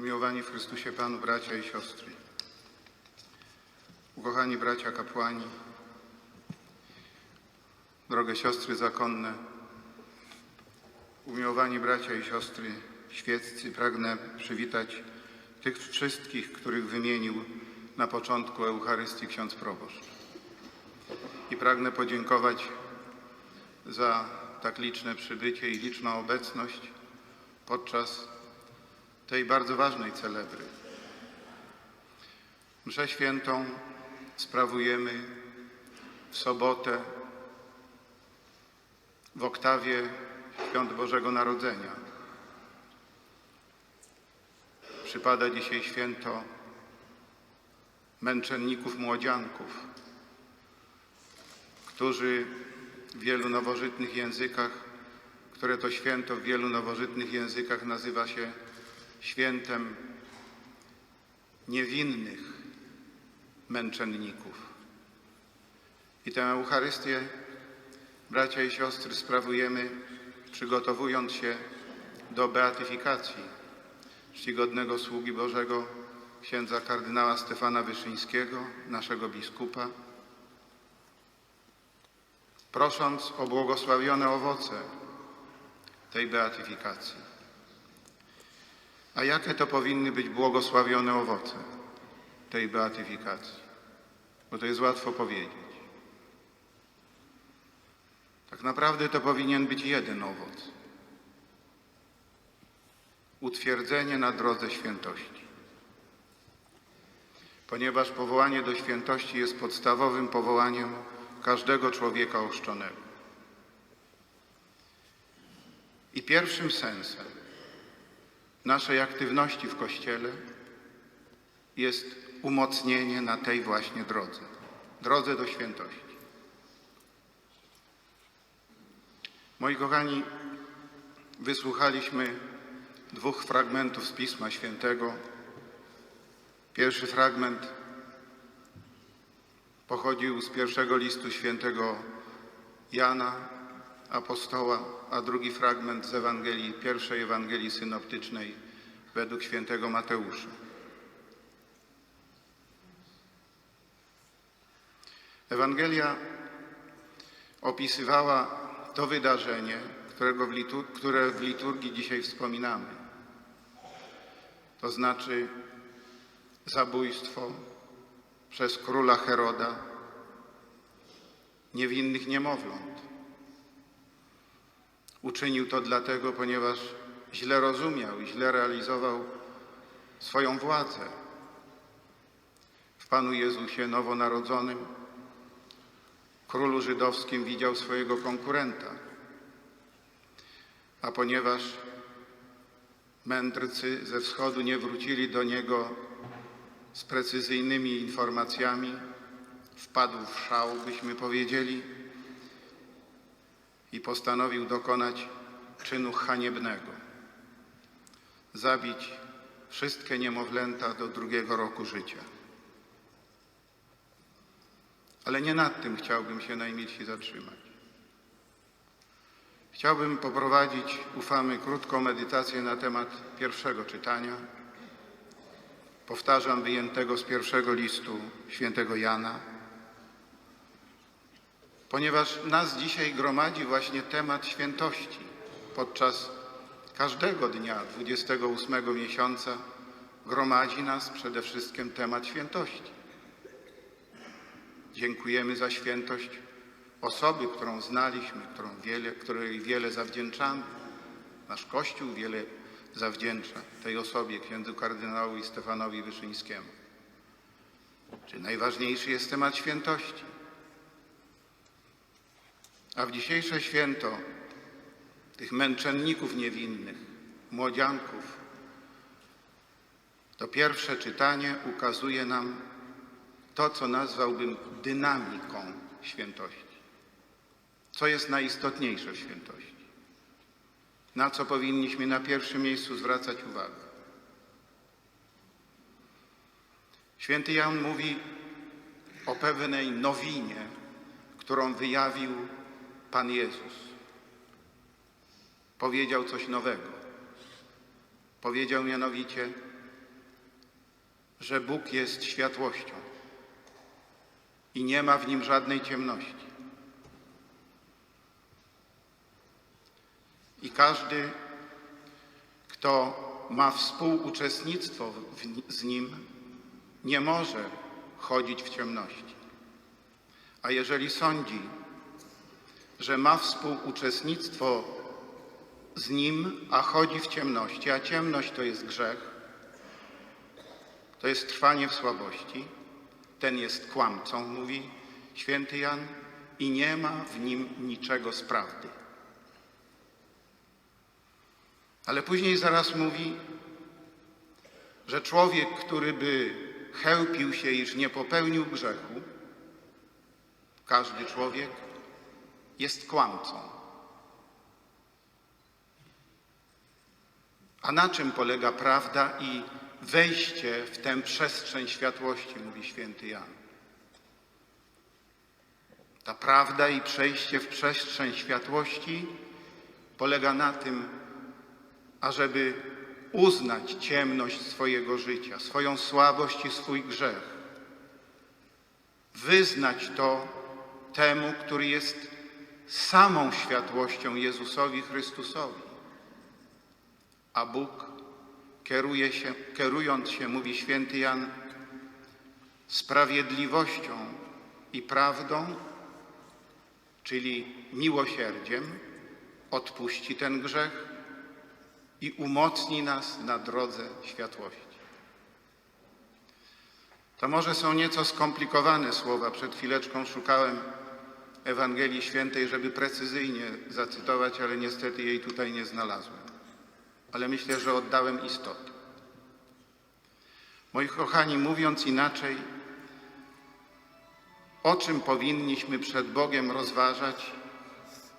Umiłowani w Chrystusie Panu bracia i siostry, ukochani bracia kapłani, drogie siostry zakonne, umiłowani bracia i siostry świeccy, pragnę przywitać tych wszystkich, których wymienił na początku Eucharystii ksiądz proboszcz. I pragnę podziękować za tak liczne przybycie i liczną obecność podczas tej bardzo ważnej celebry. Mszę świętą sprawujemy w sobotę w oktawie Świąt Bożego Narodzenia. Przypada dzisiaj święto męczenników młodzianków, którzy w wielu nowożytnych językach, które to święto w wielu nowożytnych językach nazywa się świętem niewinnych męczenników. I tę Eucharystię, bracia i siostry, sprawujemy, przygotowując się do beatyfikacji czcigodnego sługi Bożego, księdza kardynała Stefana Wyszyńskiego, naszego biskupa, prosząc o błogosławione owoce tej beatyfikacji. A jakie to powinny być błogosławione owoce tej beatyfikacji? Bo to jest łatwo powiedzieć. Tak naprawdę to powinien być jeden owoc. Utwierdzenie na drodze świętości. Ponieważ powołanie do świętości jest podstawowym powołaniem każdego człowieka ochrzczonego. I pierwszym sensem naszej aktywności w Kościele jest umocnienie na tej właśnie drodze, drodze do świętości. Moi kochani, wysłuchaliśmy dwóch fragmentów z Pisma Świętego. Pierwszy fragment pochodził z pierwszego listu świętego Jana, apostoła, a drugi fragment z Ewangelii, pierwszej Ewangelii synoptycznej według świętego Mateusza. Ewangelia opisywała to wydarzenie, którego w które w liturgii dzisiaj wspominamy. To znaczy zabójstwo przez króla Heroda niewinnych niemowląt. Uczynił to dlatego, ponieważ źle rozumiał i źle realizował swoją władzę w Panu Jezusie nowonarodzonym. Królu żydowskim widział swojego konkurenta, a ponieważ mędrcy ze wschodu nie wrócili do niego z precyzyjnymi informacjami, wpadł w szał, byśmy powiedzieli, i postanowił dokonać czynu haniebnego. Zabić wszystkie niemowlęta do drugiego roku życia. Ale nie nad tym chciałbym się najmilsi zatrzymać. Chciałbym poprowadzić, ufamy, krótką medytację na temat pierwszego czytania. Powtarzam, wyjętego z pierwszego listu świętego Jana, ponieważ nas dzisiaj gromadzi właśnie temat świętości. Podczas każdego dnia 28 miesiąca gromadzi nas przede wszystkim temat świętości. Dziękujemy za świętość osoby, którą znaliśmy, którą wiele, której wiele zawdzięczamy. Nasz Kościół wiele zawdzięcza tej osobie, księdzu kardynałowi Stefanowi Wyszyńskiemu. Czy najważniejszy jest temat świętości? A w dzisiejsze święto tych męczenników niewinnych, młodzianków, to pierwsze czytanie ukazuje nam to, co nazwałbym dynamiką świętości. Co jest najistotniejsze w świętości? Na co powinniśmy na pierwszym miejscu zwracać uwagę? Święty Jan mówi o pewnej nowinie, którą wyjawił Pan Jezus. Powiedział coś nowego. Powiedział mianowicie: że Bóg jest światłością i nie ma w nim żadnej ciemności. I każdy, kto ma współuczestnictwo w, z nim, nie może chodzić w ciemności. A jeżeli sądzi, że ma współuczestnictwo z nim, a chodzi w ciemności, a ciemność to jest grzech, to jest trwanie w słabości, ten jest kłamcą, mówi święty Jan, i nie ma w nim niczego z prawdy. Ale później zaraz mówi, że człowiek, który by chełpił się, iż nie popełnił grzechu, każdy człowiek jest kłamcą. A na czym polega prawda i wejście w tę przestrzeń światłości, mówi święty Jan? Ta prawda i przejście w przestrzeń światłości polega na tym, ażeby uznać ciemność swojego życia, swoją słabość i swój grzech. Wyznać to temu, który jest samą światłością Jezusowi Chrystusowi. A Bóg kieruje się, kierując się, mówi święty Jan, sprawiedliwością i prawdą, czyli miłosierdziem, odpuści ten grzech i umocni nas na drodze światłości. To może są nieco skomplikowane słowa. Przed chwileczką szukałem Ewangelii Świętej, żeby precyzyjnie zacytować, ale niestety jej tutaj nie znalazłem. Ale myślę, że oddałem istotę. Moi kochani, mówiąc inaczej, o czym powinniśmy przed Bogiem rozważać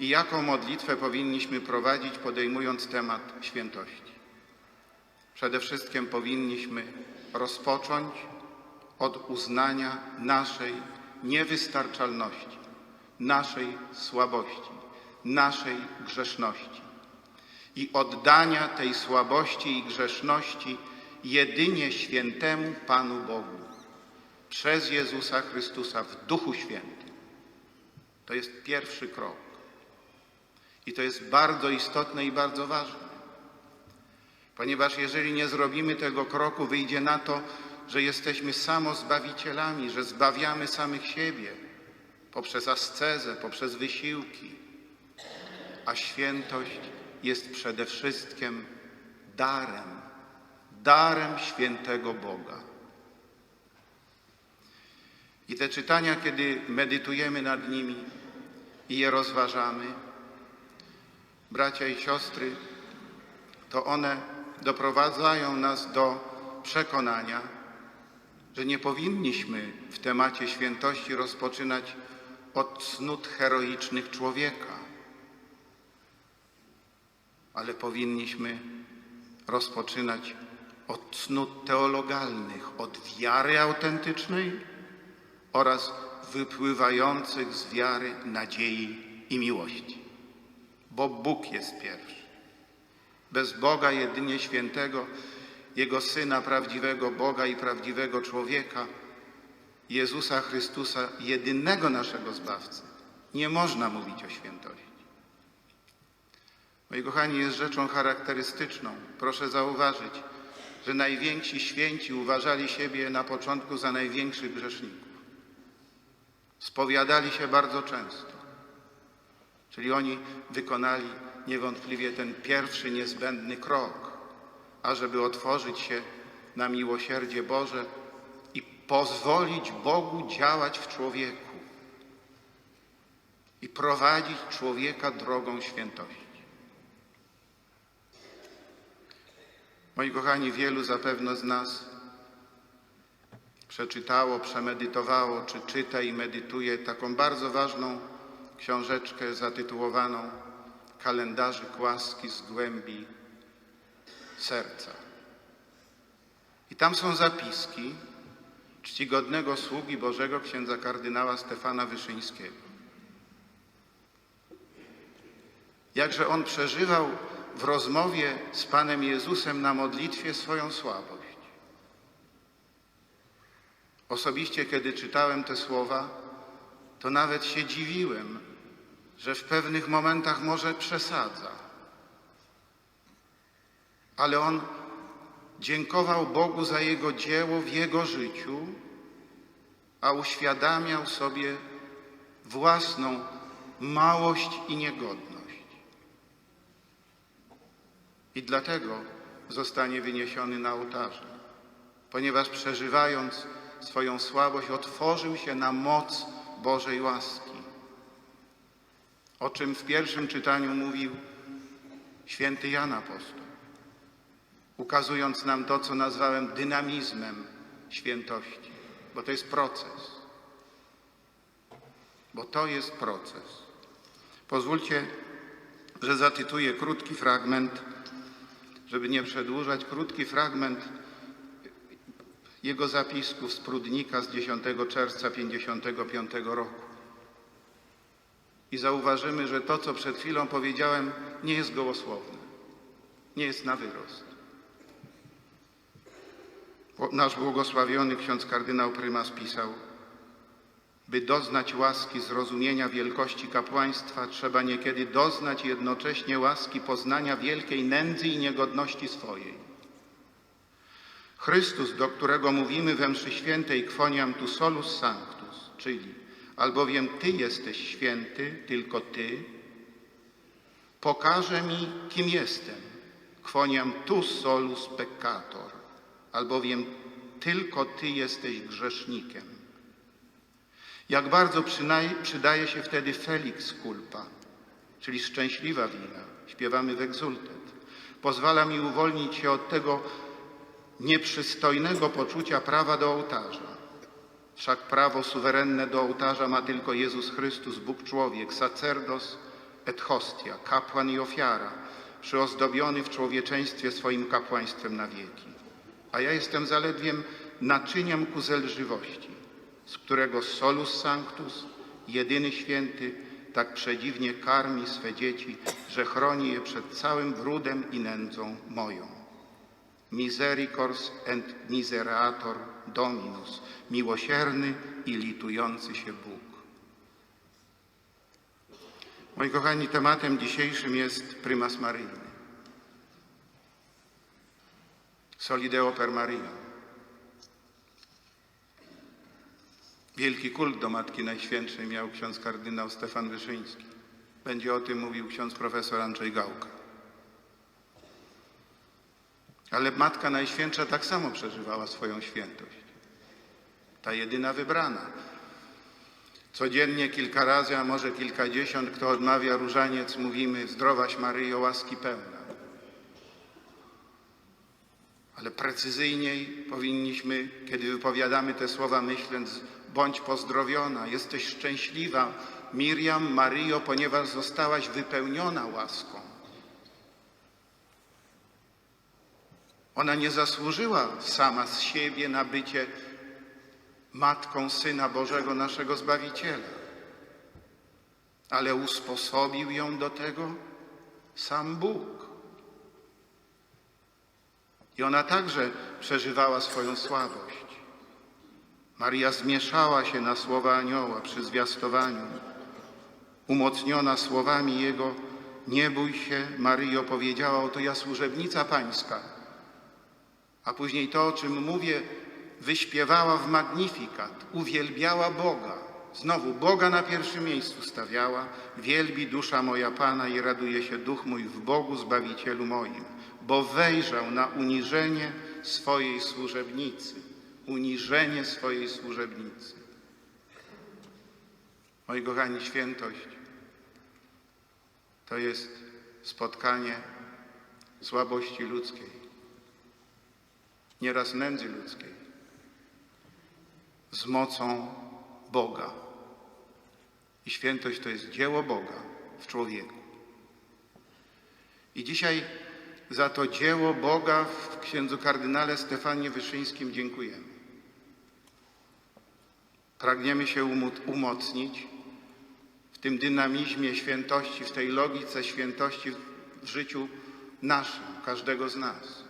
i jaką modlitwę powinniśmy prowadzić, podejmując temat świętości. Przede wszystkim powinniśmy rozpocząć od uznania naszej niewystarczalności, naszej słabości, naszej grzeszności i oddania tej słabości i grzeszności jedynie świętemu Panu Bogu przez Jezusa Chrystusa w Duchu Świętym. To jest pierwszy krok. I to jest bardzo istotne i bardzo ważne. Ponieważ jeżeli nie zrobimy tego kroku, wyjdzie na to, że jesteśmy samozbawicielami, że zbawiamy samych siebie poprzez ascezę, poprzez wysiłki. A świętość jest przede wszystkim darem, darem świętego Boga. I te czytania, kiedy medytujemy nad nimi i je rozważamy, bracia i siostry, to one doprowadzają nas do przekonania, że nie powinniśmy w temacie świętości rozpoczynać od cnót heroicznych człowieka, ale powinniśmy rozpoczynać od cnót teologalnych, od wiary autentycznej oraz wypływających z wiary nadziei i miłości bo Bóg jest pierwszy. Bez Boga jedynie świętego, Jego Syna, prawdziwego Boga i prawdziwego człowieka, Jezusa Chrystusa, jedynego naszego Zbawcy, nie można mówić o świętości. Moi kochani, jest rzeczą charakterystyczną, proszę zauważyć, że najwięksi święci uważali siebie na początku za największych grzeszników. Spowiadali się bardzo często. Czyli oni wykonali niewątpliwie ten pierwszy niezbędny krok, ażeby otworzyć się na miłosierdzie Boże pozwolić Bogu działać w człowieku i prowadzić człowieka drogą świętości. Moi kochani, wielu zapewne z nas przeczytało, przemedytowało, czy czyta i medytuje taką bardzo ważną książeczkę zatytułowaną Kalendarzyk łaski z głębi serca. I tam są zapiski czcigodnego sługi Bożego księdza kardynała Stefana Wyszyńskiego. Jakże on przeżywał w rozmowie z Panem Jezusem na modlitwie swoją słabość. Osobiście, kiedy czytałem te słowa, to nawet się dziwiłem, że w pewnych momentach może przesadza. Ale on dziękował Bogu za jego dzieło w jego życiu, a uświadamiał sobie własną małość i niegodność. I dlatego zostanie wyniesiony na ołtarze, ponieważ przeżywając swoją słabość, otworzył się na moc Bożej łaski, o czym w pierwszym czytaniu mówił święty Jan Apostoł, ukazując nam to, co nazwałem dynamizmem świętości, bo to jest proces. Bo to jest proces. Pozwólcie, że zatytuję krótki fragment, żeby nie przedłużać, krótki fragment jego zapisków z Prudnika z 10 czerwca 55 roku. I zauważymy, że to, co przed chwilą powiedziałem, nie jest gołosłowne, nie jest na wyrost. Nasz błogosławiony ksiądz kardynał prymas pisał, by doznać łaski zrozumienia wielkości kapłaństwa, trzeba niekiedy doznać jednocześnie łaski poznania wielkiej nędzy i niegodności swojej. Chrystus, do którego mówimy we mszy świętej quoniam tu solus sanctus, czyli albowiem Ty jesteś święty, tylko Ty, pokaże mi, kim jestem. Quoniam tu solus peccator, albowiem tylko Ty jesteś grzesznikiem. Jak bardzo przydaje się wtedy felix culpa, czyli szczęśliwa wina. Śpiewamy w egzultet. Pozwala mi uwolnić się od tego nieprzystojnego poczucia prawa do ołtarza. Wszak prawo suwerenne do ołtarza ma tylko Jezus Chrystus, Bóg człowiek, sacerdos et hostia, kapłan i ofiara, przyozdobiony w człowieczeństwie swoim kapłaństwem na wieki. A ja jestem zaledwie naczyniem ku zelżywości, z którego solus sanctus, jedyny święty, tak przedziwnie karmi swe dzieci, że chroni je przed całym brudem i nędzą moją. Misericors and miserator Dominus, miłosierny i litujący się Bóg. Moi kochani, tematem dzisiejszym jest prymas maryjny. Solideo per Maria. Wielki kult do Matki Najświętszej miał ksiądz kardynał Stefan Wyszyński. Będzie o tym mówił ksiądz profesor Andrzej Gałka. Ale Matka Najświętsza tak samo przeżywała swoją świętość. Ta jedyna wybrana. Codziennie kilka razy, a może kilkadziesiąt, kto odmawia różaniec, mówimy zdrowaś Maryjo, łaski pełna. Ale precyzyjniej powinniśmy, kiedy wypowiadamy te słowa, myśląc, bądź pozdrowiona, jesteś szczęśliwa, Miriam, Maryjo, ponieważ zostałaś wypełniona łaską. Ona nie zasłużyła sama z siebie na bycie matką Syna Bożego, naszego Zbawiciela, ale usposobił ją do tego sam Bóg. I ona także przeżywała swoją słabość. Maria zmieszała się na słowa anioła przy zwiastowaniu. Umocniona słowami jego, nie bój się, Maryjo powiedziała, oto ja służebnica pańska. A później to, o czym mówię, wyśpiewała w Magnifikat, uwielbiała Boga. Znowu Boga na pierwszym miejscu stawiała. Wielbi dusza moja Pana i raduje się duch mój w Bogu, Zbawicielu moim, bo wejrzał na uniżenie swojej służebnicy. Uniżenie swojej służebnicy. Moi kochani, świętość to jest spotkanie słabości ludzkiej, nieraz nędzy ludzkiej, z mocą Boga. I świętość to jest dzieło Boga w człowieku. I dzisiaj za to dzieło Boga w księdzu kardynale Stefanie Wyszyńskim dziękujemy. Pragniemy się umocnić w tym dynamizmie świętości, w tej logice świętości w życiu naszym, każdego z nas.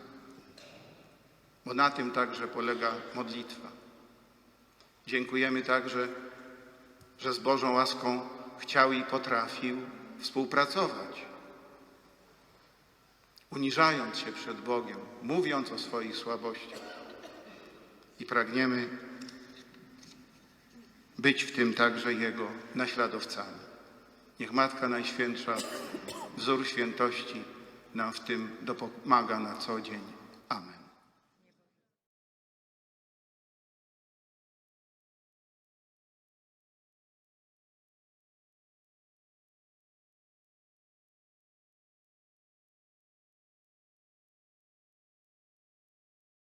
Bo na tym także polega modlitwa. Dziękujemy także, że z Bożą łaską chciał i potrafił współpracować, uniżając się przed Bogiem, mówiąc o swoich słabościach. I pragniemy być w tym także Jego naśladowcami. Niech Matka Najświętsza, wzór świętości, nam w tym dopomaga na co dzień. Amen.